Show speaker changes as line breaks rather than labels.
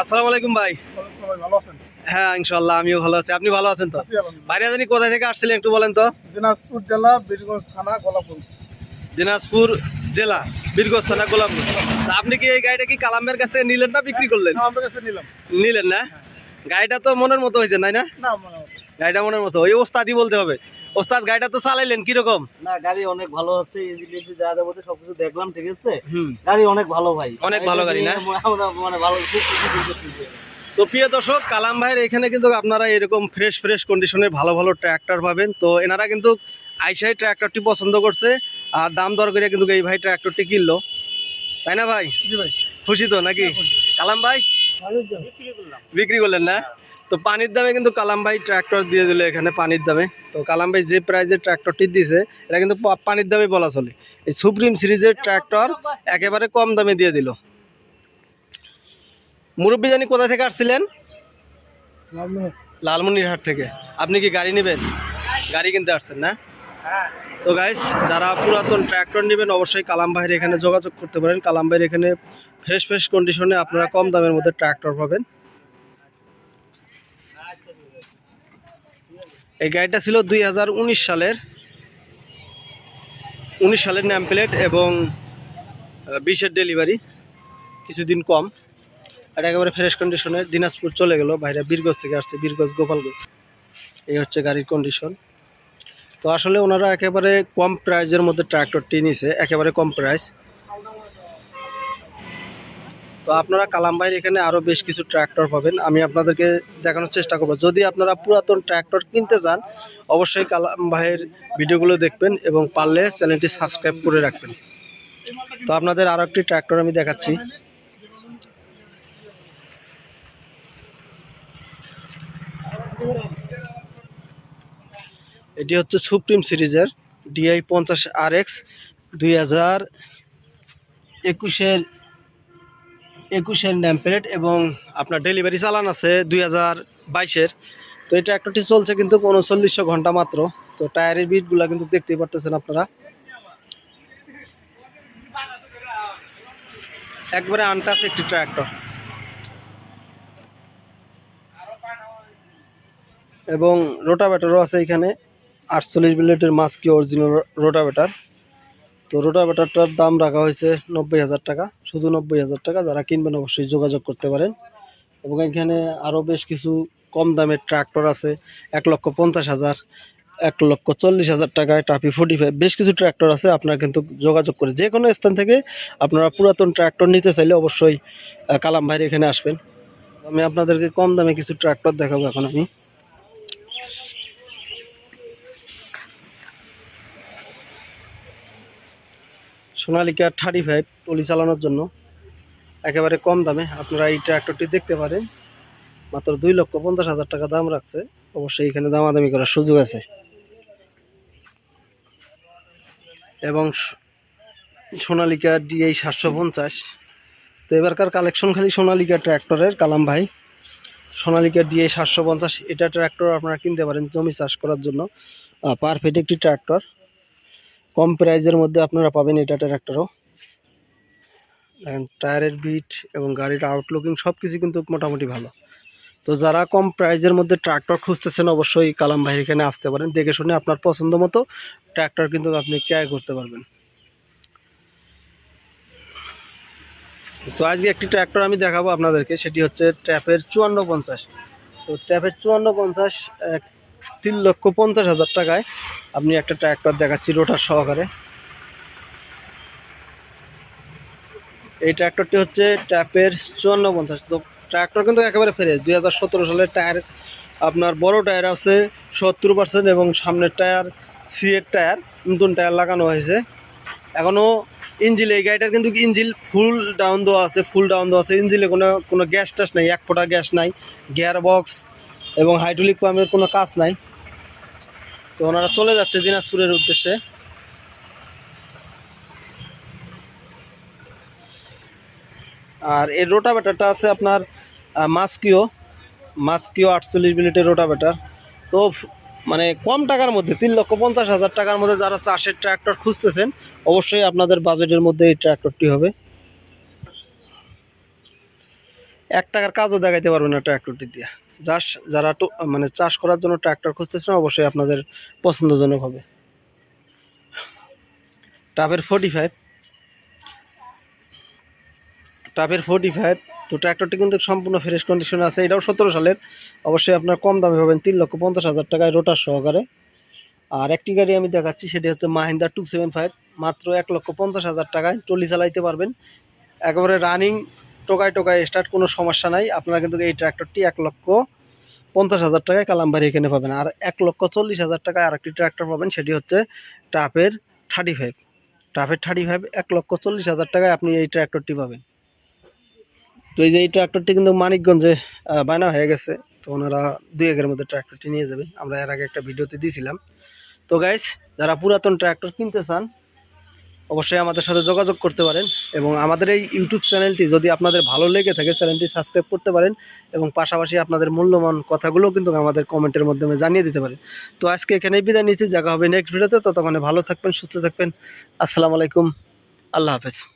আসসালামু আলাইকুম ভাই।
ভালো আছেন?
হ্যাঁ ইনশাল্লাহ আমিও ভালো আছি। আপনি ভালো আছেন তো। বাইরে জানি কোথা থেকে আসছিলেন একটু বলেন তো?
দিনাজপুর জেলা বীরগঞ্জ থানা গোলাপগঞ্জ।
দিনাজপুর জেলা বীরগঞ্জ থানা গোলাপপুর তা আপনি কি এই গাড়িটা কি কালামের কাছ নিলেন না বিক্রি করলেন?
না, কাছে নিলাম।
নিলেন না? গাড়িটা তো মনের মতো হয়েছে তাই না?
হয়
গাড়িটা মনের মতো। ওই ওস্তাদই বলতে হবে। ওস্তাদ গাড়িটা তো চালাইলেন কীরকম?
না গাড়ি অনেক ভালো আছে ইঞ্জিন যা যাবতীয় সবকিছু দেখলাম ঠিক আছে? গাড়ি অনেক ভালো ভাই।
অনেক ভালো গাড়ি না?
মানে ভালো।
তো প্রিয় দর্শক কালাম ভাইয়ের এখানে কিন্তু আপনারা এরকম ফ্রেশ ফ্রেশ কন্ডিশনের ভালো ভালো ট্র্যাক্টর পাবেন। তো এনারা কিন্তু আইসাই ট্র্যাক্টরটি পছন্দ করছে আর দাম দর করে কিন্তু এই ভাই ট্র্যাক্টরটি কিনলো। তাই না ভাই?
ভাই।
খুশি তো নাকি? কালাম ভাই বিক্রি করলেন না? তো পানির দামে কিন্তু কালাম ভাই ট্র্যাক্টর দিয়ে দিল এখানে পানির দামে। তো কালাম ভাই যে প্রাইজের ট্র্যাক্টরটি দিছে, এটা কিন্তু পানির দামে বলা চলে। এই সুপ্রিম সিরিজের ট্র্যাক্টর একেবারে কম দামে দিয়ে দিল। মুরব্বী জানি কোথা থেকে আসছিলেন? লালমনিরহাট থেকে। আপনি কি গাড়ি নেবেন? গাড়ি কিনতে আসছেন না? তো গাইস যারা পুরাতন ট্র্যাক্টর নেবেন, অবশ্যই কালাম ভাইয়ের এখানে যোগাযোগ করতে পারেন। কালাম ভাইয়ের এখানে ফ্রেশ ফ্রেশ কন্ডিশনে আপনারা কম দামের মধ্যে ট্র্যাক্টর পাবেন। এই গাড়িটা ছিল দুই হাজার উনিশ সালের উনিশ সালের ন্যাম প্লেট এবং বিশের ডেলিভারি কিছুদিন কম। এটা একেবারে ফ্রেশ কন্ডিশনে দিনাজপুর চলে গেল, বাইরে বীরগঞ্জ থেকে আসছে, বীরগঞ্জ গোপালগঞ্জ। এই হচ্ছে গাড়ির কন্ডিশন তো আসলে ওনারা একেবারে কম প্রাইজের মধ্যে ট্র্যাক্টরটি নিছে, একেবারে কম প্রাইস তো আপনারা কালাম ভাইয়ের এখানে আরও বেশ কিছু ট্র্যাক্টর পাবেন। আমি আপনাদেরকে দেখানোর চেষ্টা করব। যদি আপনারা পুরাতন ট্র্যাক্টর কিনতে চান, অবশ্যই কালাম ভাইয়ের ভিডিওগুলো দেখবেন এবং পারলে চ্যানেলটি সাবস্ক্রাইব করে রাখবেন। তো আপনাদের আরও একটি ট্র্যাক্টর আমি দেখাচ্ছি। এটি হচ্ছে সুপ্রিম সিরিজের ডিআই পঞ্চাশ আর এক্স দুই হাজার একুশের একুশের ন্যাম্পেলেট এবং আপনার ডেলিভারি চালান আছে দুই হাজার বাইশের। তো এই ট্র্যাক্টরটি চলছে কিন্তু উনচল্লিশশো ঘণ্টা মাত্র। তো টায়ারের বিটগুলো কিন্তু দেখতেই পারতেছেন আপনারা। একবারে আনটাস একটি ট্র্যাক্টর এবং রোটাভেটারও আছে এখানে। আটচল্লিশ বিলেটের মাস্কি অরিজিনাল রোটাভেটার তো রোটাভেটারটার দাম রাখা হয়েছে নব্বই হাজার টাকা। শুধু নব্বই হাজার টাকা যারা কিনবেন অবশ্যই যোগাযোগ করতে পারেন। এবং এখানে আরও বেশ কিছু কম দামের ট্রাক্টর আছে, এক লক্ষ পঞ্চাশ হাজার, এক লক্ষ চল্লিশ হাজার টাকায় টাপি ফোর্টি ফাইভ বেশ কিছু ট্র্যাক্টর আছে, আপনারা কিন্তু যোগাযোগ করে যে কোনো স্থান থেকে আপনারা পুরাতন ট্র্যাক্টর নিতে চাইলে অবশ্যই কালাম ভাইয়ের এখানে আসবেন। আমি আপনাদেরকে কম দামে কিছু ট্র্যাক্টর দেখাবো এখন আমি। সোনালিকা থার্টি ফাইভ টলি চালানোর জন্য। একেবারে কম দামে। আপনারা এই ট্র্যাক্টরটি দেখতে পারেন। মাত্র দুই লক্ষ পঞ্চাশ হাজার টাকা দাম রাখছে। অবশ্যই এখানে দামাদামি করার সুযোগ আছে। এবং সোনালিকা ডিএই সাতশো পঞ্চাশ। তো এবারকার কালেকশন খালি সোনালিকা ট্র্যাক্টরের কালাম ভাই। সোনালিকা ডিআই সাতশো পঞ্চাশ, এটা ট্র্যাক্টর আপনারা কিনতে পারেন জমি চাষ করার জন্য। পারফেক্ট একটি ট্র্যাক্টর কম প্রাইজের মধ্যে আপনারা পাবেন এটা ট্র্যাক্টরও দেখেন টায়ারের বিট এবং গাড়ির আউটলুকিং সব কিছু কিন্তু মোটামুটি ভালো। তো যারা কম প্রাইজের মধ্যে ট্রাক্টর খুঁজতেছেন অবশ্যই কালাম ভাই এখানে আসতে পারেন। দেখে শুনে আপনার পছন্দ মতো ট্র্যাক্টর কিন্তু আপনি ক্রয় করতে পারবেন। তো আজকে একটি ট্র্যাক্টর আমি দেখাবো আপনাদেরকে, সেটি হচ্ছে ট্র্যাপের চুয়ান্ন পঞ্চাশ। তো ট্র্যাপের চুয়ান্ন পঞ্চাশ এক তিন লক্ষ পঞ্চাশ হাজার টাকায় আপনি একটা ট্র্যাক্টর দেখাচ্ছি রোটার সহকারে। এই ট্র্যাক্টরটি হচ্ছে ট্র্যাপের চুয়ান্ন পঞ্চাশ তো ট্র্যাক্টর কিন্তু একেবারে ফ্রেশ দুই হাজার সতেরো সালের টায়ার আপনার বড় টায়ার আছে, সত্তর পার্সেন্ট এবং সামনের টায়ার সিএর টায়ার নতুন টায়ার লাগানো হয়েছে। এখনও ইঞ্জিল এই গাড়িটার কিন্তু ইঞ্জিল ফুল ডাউন দেওয়া আছে ফুল ডাউন দেওয়া আছে। ইঞ্জিলে কোনো কোনো গ্যাস ট্যাস নাই, এক ফোঁটা গ্যাস নাই। গিয়ার বক্স এবং হাইড্রোলিক পাম্পের কোনো কাজ নাই। তো ওনারা চলে যাচ্ছে দিনাজপুরের উদ্দেশ্যে। আর এই রোটাভেটারটা আছে আপনার মাস্কিও মাস্কিও আটচল্লিশ মিনিটের রোটাভেটার তো মানে কম টাকার মধ্যে, তিন লক্ষ পঞ্চাশ হাজার টাকার মধ্যে যারা চাষের ট্র্যাক্টর খুঁজতেছেন, অবশ্যই আপনাদের বাজেটের মধ্যে এই ট্র্যাক্টরটি হবে। এক টাকার কাজও দেখাইতে পারবেন না ট্র্যাক্টরটি দিয়ে। জাস্ট যারা মানে চাষ করার জন্য ট্র্যাক্টর খুঁজতেছেন অবশ্যই আপনাদের পছন্দজনক হবে। টাপের ফোর্টি ফাইভ টাপের ফোর্টি ফাইভ তো ট্র্যাক্টরটি কিন্তু সম্পূর্ণ ফ্রেশ কন্ডিশনে আছে, এটাও সতেরো সালের। অবশ্যই আপনার কম দামে পাবেন তিন লক্ষ পঞ্চাশ হাজার টাকায় রোটার সহকারে। আর একটি গাড়ি আমি দেখাচ্ছি, সেটি হচ্ছে মাহিন্দা টু সেভেন ফাইভ মাত্র এক লক্ষ পঞ্চাশ হাজার টাকায় ট্রলি চালাইতে পারবেন। একেবারে রানিং টোকায় টোকায় স্টার্ট কোনো সমস্যা নাই। আপনারা কিন্তু এই ট্র্যাক্টরটি এক লক্ষ পঞ্চাশ হাজার টাকায় কালামবাড়ি এখানে পাবেন। আর এক লক্ষ চল্লিশ হাজার টাকায় আরেকটি ট্র্যাক্টর পাবেন, সেটি হচ্ছে টাপের থার্টি ফাইভ টাফের থার্টি ফাইভ এক লক্ষ চল্লিশ হাজার টাকায় আপনি এই ট্র্যাক্টরটি পাবেন। তো এই যে এই ট্র্যাক্টরটি কিন্তু মানিকগঞ্জে বায়না হয়ে গেছে। তো ওনারা দুই একের মধ্যে ট্র্যাক্টরটি নিয়ে যাবে। আমরা এর আগে একটা ভিডিওতে দিয়েছিলাম তো গাইস যারা পুরাতন ট্র্যাক্টর কিনতে চান অবশ্যই আমাদের সাথে যোগাযোগ করতে পারেন এবং আমাদের এই ইউটিউব চ্যানেলটি যদি আপনাদের ভালো লেগে থাকে, চ্যানেলটি সাবস্ক্রাইব করতে পারেন এবং পাশাপাশি আপনাদের মূল্যবান কথাগুলো কিন্তু আমাদের কমেন্টের মাধ্যমে জানিয়ে দিতে পারেন। তো আজকে এখানেই বিদায় নিচ্ছি, দেখা হবে নেক্সট ভিডিওতে ততক্ষণে ভালো থাকবেন, সুস্থ থাকবেন। আসসালামু আলাইকুম। আল্লাহ হাফেজ।